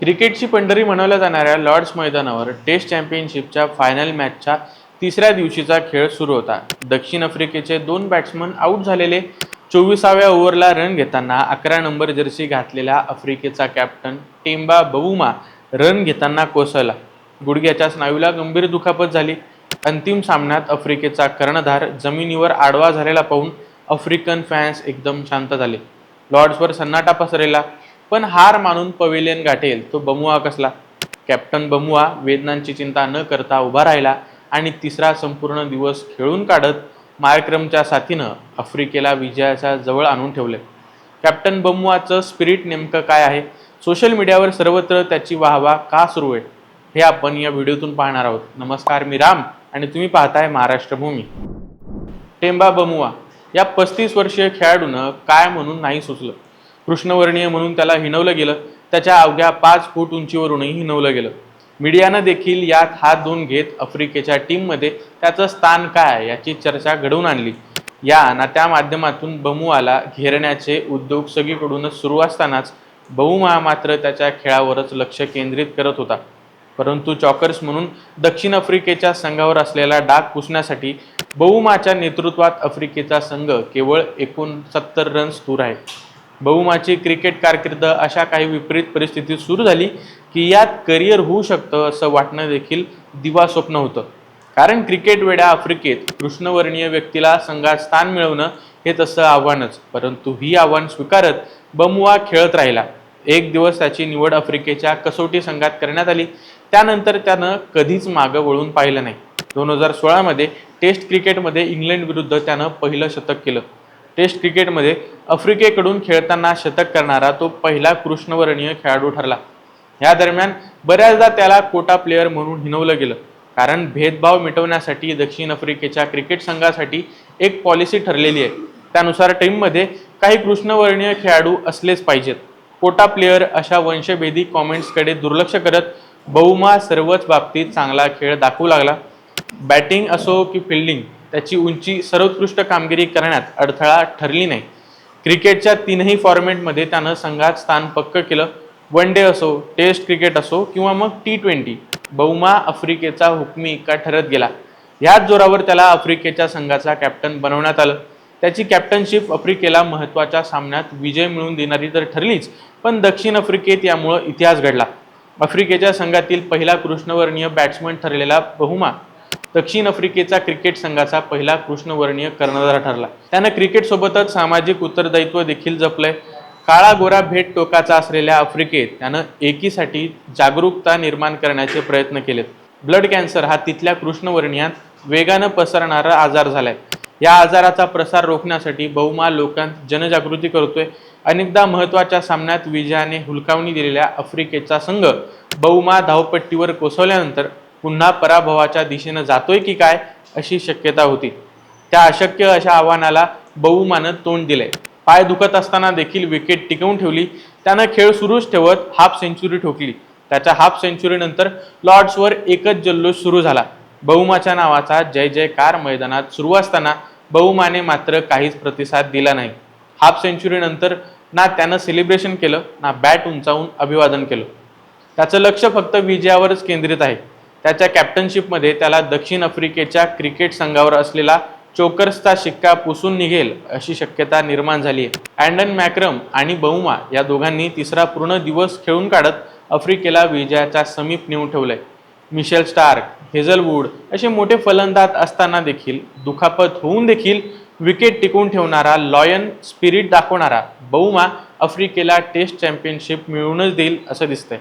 क्रिकेटची पंढरी म्हणवल्या जाणाऱ्या लॉर्ड्स मैदानावर टेस्ट चॅम्पियनशिपच्या फायनल मॅचच्या तिसऱ्या दिवशीचा खेळ सुरू होता. दक्षिण आफ्रिकेचे दोन बॅट्समन आऊट झालेले चोवीसाव्या ओव्हरला रन घेताना अकरा नंबर जर्सी घातलेला आफ्रिकेचा कॅप्टन टेंबा बवुमा रन घेताना कोसळला. गुडघ्याच्या स्नायूला गंभीर दुखापत झाली. अंतिम सामन्यात आफ्रिकेचा कर्णधार जमिनीवर आडवा झालेला पाहून आफ्रिकन फॅन्स एकदम शांत झाले. लॉर्ड्सवर सन्नाटा पसरलेला पण हार मानून पवेलियन गाठेल. तो बमुआ कसला? कॅप्टन बमुआ वेदनांची चिंता न करता उभा राहिला आणि तिसरा संपूर्ण दिवस खेळून काढत मायक्रमच्या साथीनं आफ्रिकेला विजयाच्या जवळ आणून ठेवले. कॅप्टन बमुआचं स्पिरिट नेमकं काय आहे? सोशल मीडियावर सर्वत्र त्याची वाहवा का सुरू आहे? हे आपण या व्हिडिओतून पाहणार आहोत. नमस्कार मी राम आणि तुम्ही पाहताय महाराष्ट्र भूमी टेंबा बमुआ या पस्तीस वर्षीय खेळाडूनं काय म्हणून नाही सुचलं? कृष्णवर्णीय म्हणून त्याला हिणवलं गेलं. त्याच्या अवघ्या पाच फूट उंचीवरूनही हिणवलं गेलं. मीडियानं देखील यात हात धुवून घेत आफ्रिकेच्या टीममध्ये त्याचं स्थान काय याची चर्चा घडवून आणली. या ना त्या माध्यमातून बमुआला घेरण्याचे उद्योग सगळीकडूनच सुरू असतानाच बहुमा मात्र त्याच्या खेळावरच लक्ष केंद्रित करत होता. परंतु चॉकर्स म्हणून दक्षिण आफ्रिकेच्या संघावर असलेला डाग पुसण्यासाठी बहुमाच्या नेतृत्वात आफ्रिकेचा संघ केवळ एकोणसत्तर रन्स दूर आहे. बहुमाची क्रिकेट कारकीर्द अशा काही विपरीत परिस्थितीत सुरू झाली की यात करिअर होऊ शकतं असं वाटणं देखील दिवा स्वप्न होतं. कारण क्रिकेट वेड्या आफ्रिकेत कृष्णवर्णीय व्यक्तीला संघात स्थान मिळवणं हे तसं आव्हानच परंतु ही आव्हान स्वीकारत बमुआ खेळत राहिला. एक दिवस त्याची निवड आफ्रिकेच्या कसोटी संघात करण्यात आली. त्यानंतर त्यानं कधीच मागं वळून पाहिलं नाही. दोन हजार सोळामध्ये टेस्ट क्रिकेटमध्ये इंग्लंड विरुद्ध त्यानं पहिलं शतक केलं. टेस्ट क्रिकेटमध्ये आफ्रिकेकडून खेळताना शतक करणारा तो पहिला कृष्णवर्णीय खेळाडू ठरला. या दरम्यान बऱ्याचदा त्याला कोटा प्लेअर म्हणून हिनवलं गेलं. कारण भेदभाव मिटवण्यासाठी दक्षिण आफ्रिकेच्या क्रिकेट संघासाठी एक पॉलिसी ठरलेली आहे. त्यानुसार टीममध्ये काही कृष्णवर्णीय खेळाडू असलेच पाहिजेत. कोटा प्लेअर अशा वंशभेदी कॉमेंट्सकडे दुर्लक्ष करत बहुमा सर्वच बाबतीत चांगला खेळ दाखवू लागला. बॅटिंग असो की फिल्डिंग त्याची उंची सर्वोत्कृष्ट कामगिरी करण्यात अडथळा ठरली नाही. क्रिकेटच्या तीनही फॉर्मॅटमध्ये त्यानं संघात स्थान पक्क केलं. वन डे असो टेस्ट क्रिकेट असो किंवा मग टी ट्वेंटी बहुमा आफ्रिकेचा हुकमी का ठरत गेला? ह्याच जोरावर त्याला आफ्रिकेच्या संघाचा कॅप्टन बनवण्यात आलं. त्याची कॅप्टनशिप आफ्रिकेला महत्त्वाच्या सामन्यात विजय मिळवून देणारी तर ठरलीच पण दक्षिण आफ्रिकेत यामुळं इतिहास घडला. आफ्रिकेच्या संघातील पहिला कृष्णवर्णीय बॅट्समन ठरलेला बहुमा दक्षिण आफ्रिकेचा क्रिकेट संघाचा पहिला कृष्णवर्णीय कर्णधार ठरला. त्यानं क्रिकेटसोबतच सामाजिक उत्तरदायित्व देखील जपलंय. काळा गोरा भेट टोकाचा असलेल्या आफ्रिकेत त्यानं एकीसाठी जागरूकता निर्माण करण्याचे प्रयत्न केलेत. ब्लड कॅन्सर हा तिथल्या कृष्णवर्णीयात वेगानं पसरणारा आजार झालाय. या आजाराचा प्रसार रोखण्यासाठी बहुमा लोकांत जनजागृती करतोय. अनेकदा महत्त्वाच्या सामन्यात विजयाने हुलकावणी दिलेल्या आफ्रिकेचा संघ बहुमा धावपट्टीवर कोसवल्यानंतर पुन्हा पराभवाच्या दिशेनं जातोय की काय अशी शक्यता होती. त्या अशक्य अशा आव्हानाला बहुमानं तोंड दिलंय. पाय दुखत असताना देखील विकेट टिकवून ठेवली. त्यानं खेळ सुरूच ठेवत हाफ सेंचुरी ठोकली. त्याच्या हाफ सेंचुरीनंतर लॉर्ड्सवर एकच जल्लोष सुरू झाला. बहुमाच्या नावाचा जय जयकार मैदानात सुरू असताना बहुमाने मात्र काहीच प्रतिसाद दिला नाही. हाफ सेंचुरीनंतर ना त्यानं सेलिब्रेशन केलं ना बॅट उंचावून अभिवादन केलं. त्याचं लक्ष फक्त विजयावरच केंद्रित आहे. त्याच्या कॅप्टनशिपमध्ये त्याला दक्षिण आफ्रिकेच्या क्रिकेट संघावर असलेला चोकर्सचा शिक्का पुसून निघेल अशी शक्यता निर्माण झाली आहे. अँडन मॅक्रम आणि बहुमा या दोघांनी तिसरा पूर्ण दिवस खेळून काढत आफ्रिकेला विजयाच्या समीप नेऊन ठेवलंय. मिशेल स्टार्क हेझलवूड असे मोठे फलंदाज असताना देखील दुखापत होऊन देखील विकेट टिकवून ठेवणारा लॉयन स्पिरिट दाखवणारा बहुमा आफ्रिकेला टेस्ट चॅम्पियनशिप मिळवूनच देईल असं दिसतंय.